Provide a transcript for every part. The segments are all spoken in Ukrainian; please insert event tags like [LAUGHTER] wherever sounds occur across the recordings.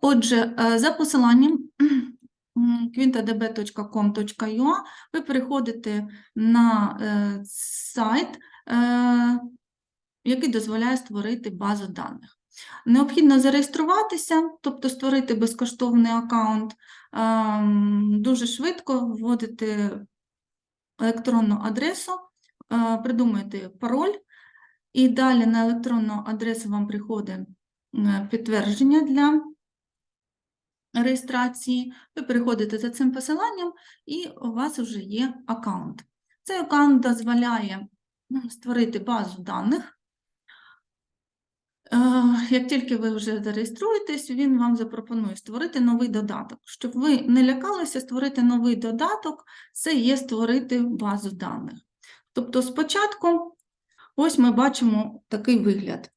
Отже, е, за посиланням [CLEARS THROAT] quintadb.com.ua ви переходите на е, сайт, е, який дозволяє створити базу даних. Необхідно зареєструватися, тобто створити безкоштовний аккаунт, дуже швидко вводити електронну адресу, е, придумайте пароль, і далі на електронну адресу вам приходить підтвердження для реєстрації. Ви переходите за цим посиланням, і у вас вже є аккаунт. Цей аккаунт дозволяє ну, створити базу даних. Е, Як тільки ви вже зареєструєтесь, він вам запропонує створити новий додаток. Щоб ви не лякалися, створити новий додаток це є створити базу даних. Тобто, спочатку, ось ми бачимо такий вигляд.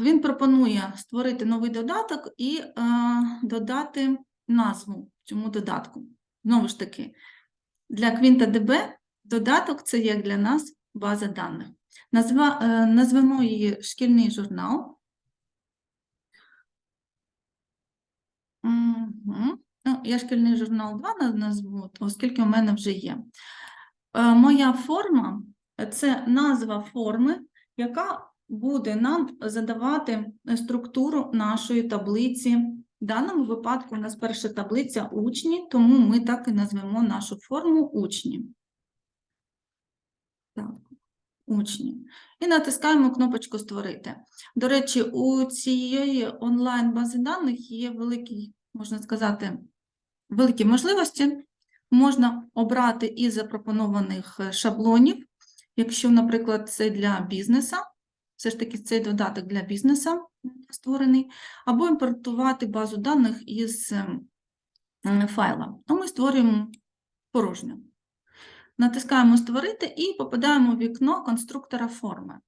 Він пропонує створити новий додаток і е, додати назву цьому додатку. Знову ж таки, для QuintaDB додаток це як для нас база даних. Е, назвемо її шкільний журнал. Ну, я шкільний журнал 2 на- назву, оскільки у мене вже є. Е, Моя форма це назва форми, яка буде нам задавати структуру нашої таблиці. В даному випадку у нас перша таблиця учні, тому ми так і назвемо нашу форму учні. Так, учні. І натискаємо кнопочку Створити. До речі, у цієї онлайн-бази даних є великий, можна сказати, великі можливості. Можна обрати із запропонованих шаблонів, якщо, наприклад, це для бізнесу, все ж таки цей додаток для бізнесу створений, або імпортувати базу даних із ем, файла. Ну, ми створюємо порожню. Натискаємо Створити і попадаємо в вікно конструктора форми.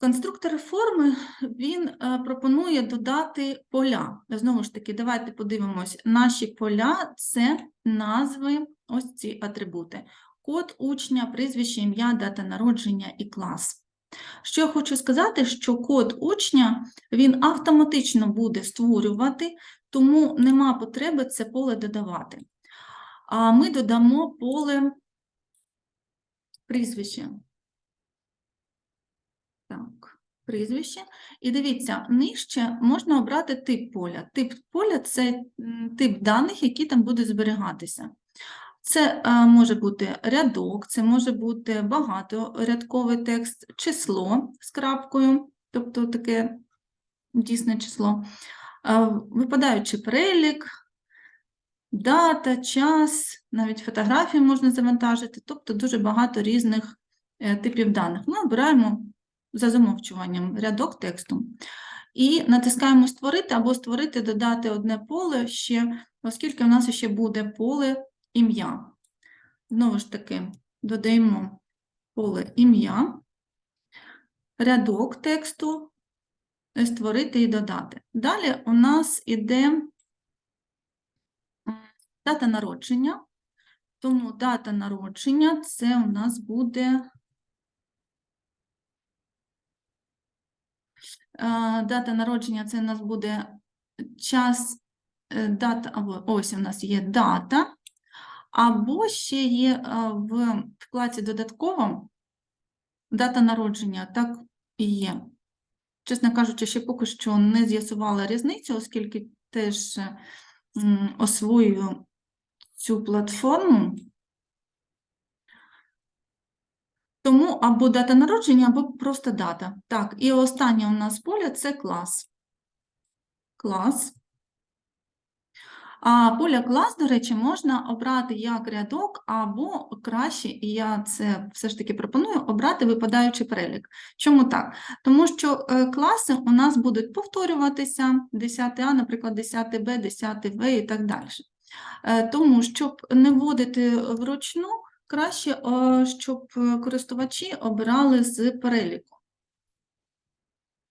Конструктор форми він е, пропонує додати поля. Знову ж таки, давайте подивимось, наші поля це назви, ось ці атрибути: код учня, прізвище, ім'я, дата народження і клас. Що я хочу сказати, що код учня він автоматично буде створювати, тому нема потреби це поле додавати. А ми додамо поле прізвище. Так, прізвище. І дивіться, нижче можна обрати тип поля. Тип поля це тип даних, які там будуть зберігатися. Це може бути рядок, це може бути багаторядковий текст, число з крапкою, тобто таке дійсне число, випадаючий перелік, дата, час, навіть фотографії можна завантажити, тобто дуже багато різних е, типів даних. Ми обираємо за замовчуванням рядок тексту. І натискаємо Створити або створити, додати одне поле ще, оскільки в нас ще буде поле ім'я. Знову ж таки, додаємо поле ім'я, рядок тексту, е, створити і додати. Далі у нас іде дата народження, тому дата народження це у нас буде Е, Дата народження це у нас буде час, е, дата, або ось у нас є дата, або ще є е, в вкладці додатково дата народження, так і є. Чесно кажучи, ще поки що не з'ясувала різницю, оскільки теж освоюю цю платформу. Тому або дата народження, або просто дата. Так, і останнє у нас поле це клас. Клас. А поля клас, до речі, можна обрати як рядок, або краще, і я це все ж таки пропоную, обрати випадаючий перелік. Чому так? Тому що е, класи у нас будуть повторюватися, 10А, наприклад, 10Б, 10В і так далі. Е, Тому, щоб не вводити вручну, краще, е, щоб користувачі обирали з переліку.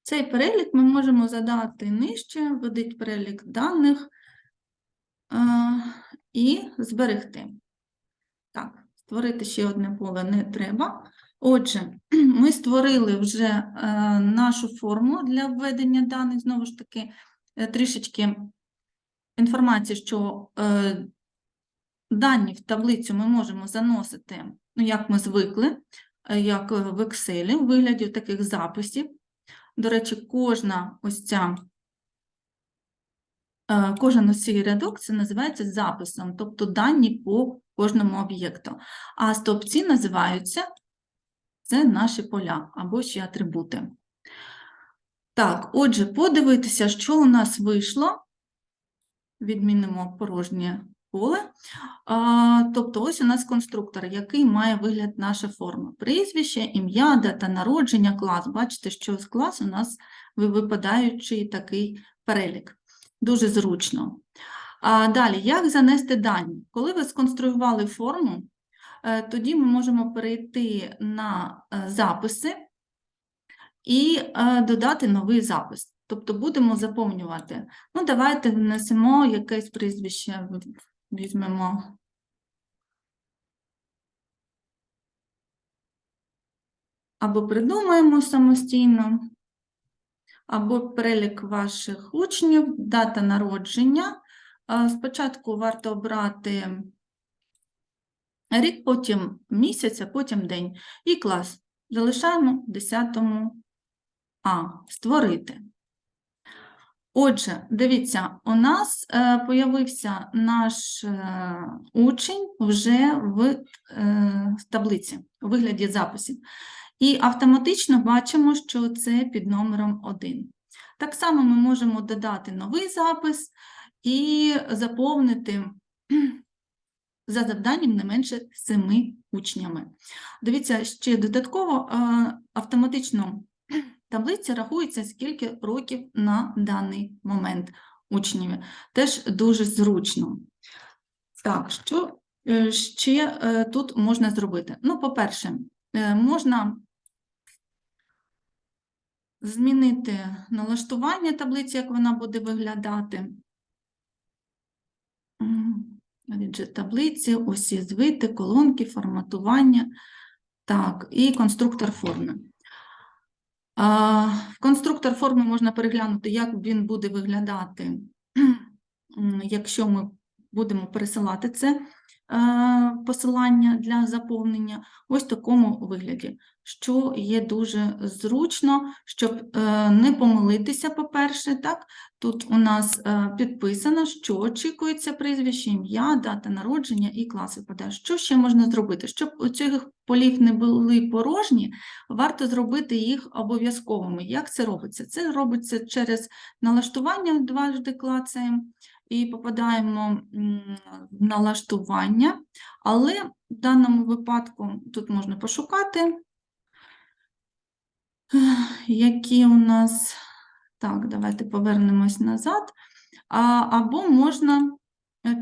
Цей перелік ми можемо задати нижче, введіть перелік даних і зберегти. Так, створити ще одне поле не треба. Отже, [CLEARS THROAT] ми створили вже е, нашу форму для введення даних, знову ж таки, е, трішечки інформації, що е, дані в таблицю ми можемо заносити, ну, як ми звикли, як в Excel, у вигляді таких записів. До речі, кожна ось ця, кожен ось цей рядок це називається записом, тобто дані по кожному об'єкту. А стовпці називаються це наші поля або ще атрибути. Так, отже, подивитися, що у нас вийшло. Відмінимо порожнє поле. А, тобто, ось у нас конструктор, який має вигляд наша форма. Прізвище, ім'я, дата народження, клас. Бачите, що з класу у нас ви- випадаючий такий перелік. Дуже зручно. А далі, як занести дані? Коли ви сконструювали форму, е, тоді ми можемо перейти на е, записи і е, додати новий запис. Тобто будемо заповнювати. Ну, давайте внесемо якесь прізвище, візьмемо. Або придумаємо самостійно, або перелік ваших учнів, дата народження. Спочатку варто обрати рік, потім місяць, а потім день. І клас. Залишаємо в 10 А. Створити. Отже, дивіться, у нас е, появився наш е, учень вже в е, таблиці, у вигляді записів. І автоматично бачимо, що це під номером 1. Так само ми можемо додати новий запис і заповнити [CLEARS THROAT] за завданням не менше 7 учнями. Дивіться, ще додатково е, автоматично [CLEARS THROAT] таблиця рахується, скільки років на даний момент учневі. Теж дуже зручно. Так, що е, ще е, тут можна зробити? Ну, по-перше, можна змінити налаштування таблиці, як вона буде виглядати. Віджит таблиці, усі звити, колонки, форматування. Так, і конструктор форми. В конструктор форми можна переглянути, як він буде виглядати, [CLEARS THROAT] якщо ми будемо пересилати це посилання для заповнення, ось в такому вигляді, що є дуже зручно, щоб е, не помилитися, по-перше, так, Тут у нас е, підписано, що очікується прізвище, ім'я, дата народження і клас випадає. Що ще можна зробити? Щоб цих полів не були порожні, варто зробити їх обов'язковими. Як це робиться? Це робиться через налаштування, дважди клацаємо і попадаємо в налаштування, але в даному випадку тут можна пошукати, які у нас. Так, давайте повернемось назад. Або можна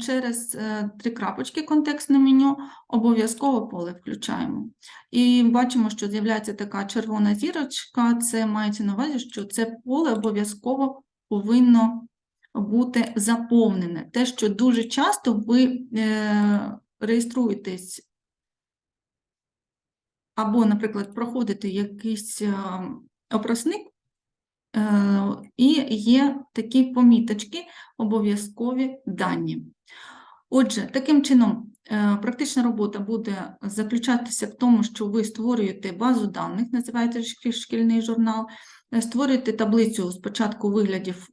через е, три крапочки контекстне меню обов'язково поле включаємо. І бачимо, що з'являється така червона зірочка, це мається на увазі, що це поле обов'язково повинно бути заповнене. Те, що дуже часто ви е, реєструєтесь або, наприклад, проходите якийсь е, опросник, Е, І є такі поміточки, обов'язкові дані. Отже, таким чином, практична робота буде заключатися в тому, що ви створюєте базу даних, називається шкільний журнал, створюєте таблицю спочатку у вигляді ф-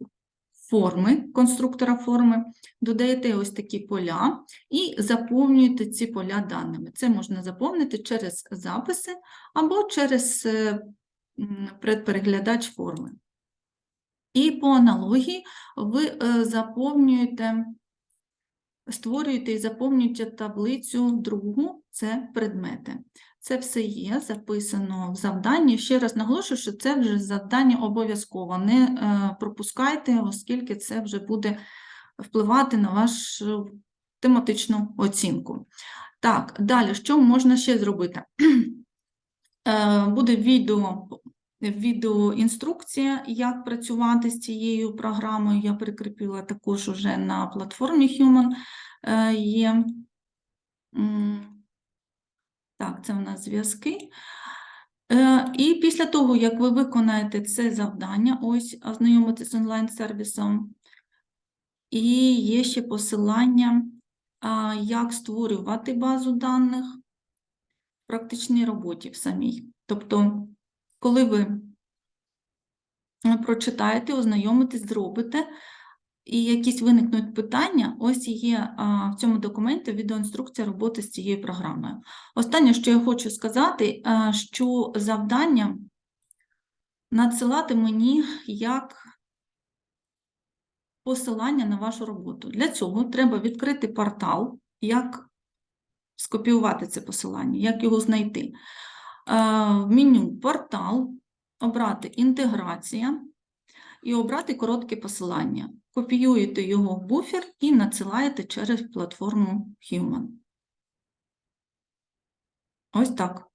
форми, конструктора форми, додаєте ось такі поля і заповнюєте ці поля даними. Це можна заповнити через записи або через е, предпереглядач форми. І по аналогії ви е, заповнюєте, створюєте і заповнюєте таблицю другу це предмети. Це все є записано в завданні. Ще раз наголошую, що це вже завдання обов'язково. Не е, пропускайте, оскільки це вже буде впливати на вашу тематичну оцінку. Так, далі, що можна ще зробити? Е, Буде відео відеоінструкція, як працювати з цією програмою. Я прикріпила також уже на платформі Human е, є. Так, це у нас зв'язки. Е, І після того, як ви виконаєте це завдання, ось ознайомитись з онлайн-сервісом, і є ще посилання, як створювати базу даних в практичній роботі в самій. Тобто, коли ви е, прочитаєте, ознайомитесь, зробите, і якісь виникнуть питання, ось є в цьому документі відеоінструкція роботи з цією програмою. Останнє, що я хочу сказати, що завдання надсилати мені як посилання на вашу роботу. Для цього треба відкрити портал, як скопіювати це посилання, як його знайти. В меню портал, обрати інтеграція і обрати коротке посилання. Копіюєте його в буфер і надсилаєте через платформу Human. Ось так.